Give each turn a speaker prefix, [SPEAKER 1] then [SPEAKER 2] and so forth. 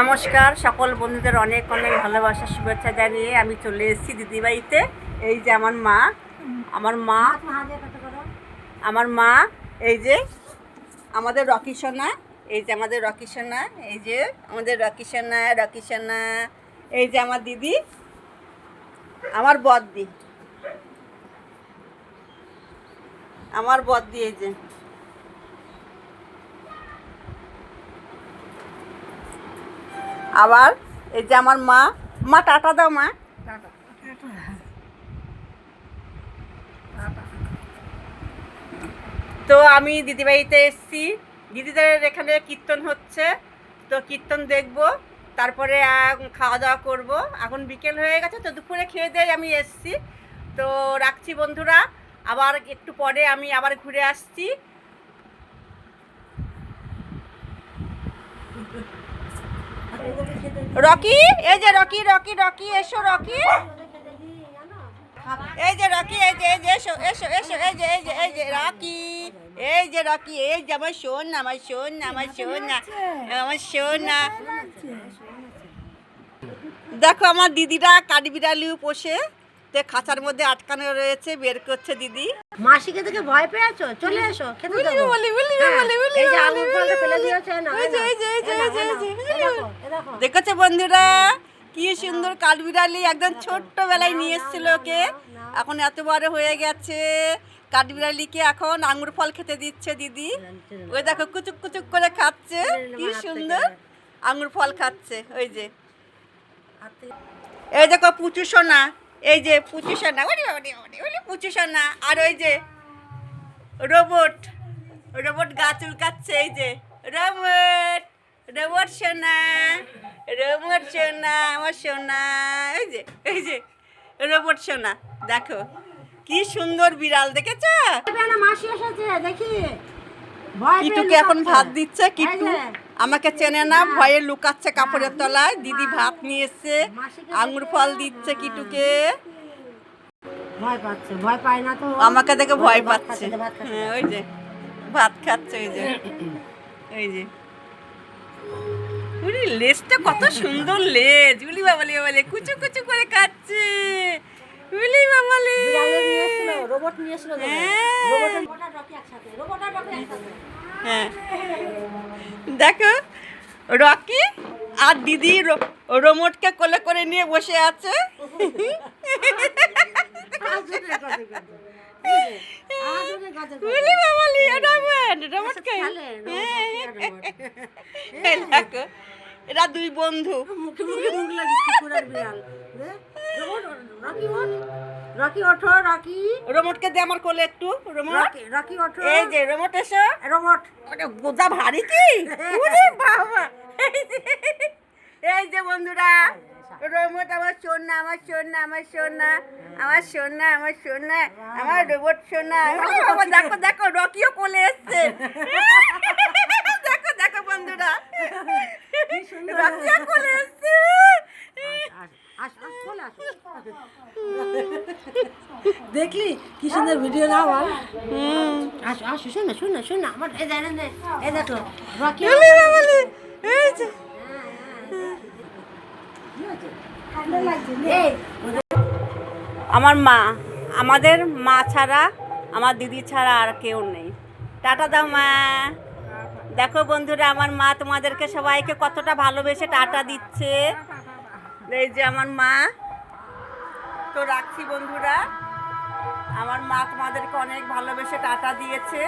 [SPEAKER 1] নমস্কার, সকল বন্ধুদের অনেক অনেক ভালোবাসা, শুভেচ্ছা জানিয়ে আমি চলে এসেছি দিদিবাড়িতে। এই যে আমার মা আমার মা আমার মা, এই যে আমাদের রকি সোনা, এই যে আমাদের রকি সোনা, এই যে আমাদের রকি সোনা রকি সোনা, এই যে আমার দিদি, আমার বদ্দি আমার বদ্দি এই যে। আবার এই যে আমার মা মা টাটা দাও মা। তো আমি দিদিবাড়িতে এসেছি। দিদিদের এখানে কীর্তন হচ্ছে, তো কীর্তন দেখব, তারপরে খাওয়া দাওয়া করব। এখন বিকেল হয়ে গেছে, তো দুপুরে খেয়ে দিয়ে আমি এসেছি। তো রাখছি বন্ধুরা, আবার একটু পরে আমি আবার ঘুরে আসছি। রকি, এই যে রকি রকি রকি, এসো রকি। এই যে রকি, এই যে এই যে, এসো এসো এসো, এই যে এই যে এই যে, রকি। এই যে রকি, এই যে আমার শোন না আমার শোন না আমার না আমার শোন না দেখো আমার দিদিরা কাঠবিড়ালিও পোষে। তো খাঁচার মধ্যে আটকানো রয়েছে বের করছে দিদি।
[SPEAKER 2] মাসিকে দেখে ভয় পেয়েছ? চলে এসো খেতে দেবো
[SPEAKER 1] বলি বলি
[SPEAKER 2] হ্যাঁ,
[SPEAKER 1] বলি বলি
[SPEAKER 2] এই যে
[SPEAKER 1] বলি,
[SPEAKER 2] ফলটা
[SPEAKER 1] বলি,
[SPEAKER 2] ফেলে
[SPEAKER 1] বলি।
[SPEAKER 2] দিয়েছে না
[SPEAKER 1] এই যে, এই যে, এই যে, এই যে, এই যে, এই যে।
[SPEAKER 2] দেখো
[SPEAKER 1] দেখেছ বন্ধুরা? কি সুন্দর কাঠবিড়ালি একদম ছোট্টবেলায় নিয়ে এসেছিল ওকে। এখন এত বড় হয়ে গেছে। কাঠবিড়ালিকে এখন আঙুর ফল খেতে দিচ্ছে দিদি। ওই দেখো কুচুক কুচুক করে খাচ্ছে। কি সুন্দর আঙুর ফল খাচ্ছে ওই যে। এই দেখো পুচু সোনা। এই যে পুচু সোনা ওরে ওরে ওরে ওরে পুচু সোনা আর ওই যে রোবট রোবট গা চুলকাচ্ছে এই যে রোবট রোবট সোনা রোবট সোনা আমার সোনা এই যে এই যে রোবট সোনা দেখো কি সুন্দর বিড়াল দেখেছ?
[SPEAKER 2] মাসি এসেছে দেখি।
[SPEAKER 1] কিটুকে এখন ভাত দিচ্ছে কিটু। আমাকে চেনে না ভয়ে লুকাচ্ছে কাপড়ের তলায় দিদি ভাত নিয়ে এসছে আঙুর ফল দিচ্ছে কিটুকে।
[SPEAKER 2] ভয় পাচ্ছে ভয় পায় না তো।
[SPEAKER 1] আমাকে দেখে ভয় পাচ্ছে। হ্যাঁ ওই যে ভাত খাচ্ছে ওই যে। ওই যে। উরি লেজটা কত সুন্দর লেজ। উলি বাবালি বাবালি কুচু কুচু করে খাচ্ছে উলি বাবালি
[SPEAKER 2] রোবট নিয়ে এসেছিল
[SPEAKER 1] হ্যাঁ।
[SPEAKER 2] রোবট রকি একসাথে, রোবট আর রকি একসাথে।
[SPEAKER 1] হ্যাঁ। দেখো রকি আর দিদি রোমোটকে কোলে করে নিয়ে বসে আছে।
[SPEAKER 2] আর
[SPEAKER 1] এরা দুই বন্ধু।
[SPEAKER 2] মুখে মুখে মুখ লাগিয়ে কুকুরের বিড়াল। দে, রোবট, রকি রকি ওঠো রকি
[SPEAKER 1] রোমোটকে দে আমার কোলে একটু রোমোট।
[SPEAKER 2] রকি ওঠো।
[SPEAKER 1] এই যে রোমোট এসো। ওটা বোঝা ভারী কি? উরি বাবা। এই যে- বন্ধুরা রোবট আমার সোনা আমার সোনা আমার সোনা আমার সোনা আমার সোনা আমার রোবট সোনা। ওরে বাবা দেখো দেখো রকিও কোলে এসছে। দেখো দেখো বন্ধুরা। রকিও কোলে এসছে।
[SPEAKER 2] আস আস আস আসো। দেখলি? কি সুন্দর ভিডিও না বল আসো আসো শোন না শোন শোন আমার এই দেখ এই দেখ, দেখো রকি
[SPEAKER 1] এই যে। আমার মা আমাদের মা ছাড়া আমার দিদি ছাড়া আর কেউ নেই। টাটা দাও মা। দেখো বন্ধুরা আমার মা তোমাদেরকে সবাইকে কতটা ভালোবেসে টাটা দিচ্ছে। এই যে আমার মা। তো রাখছি বন্ধুরা। আমার মা তোমাদেরকে অনেক ভালোবেসে টাটা দিয়েছে।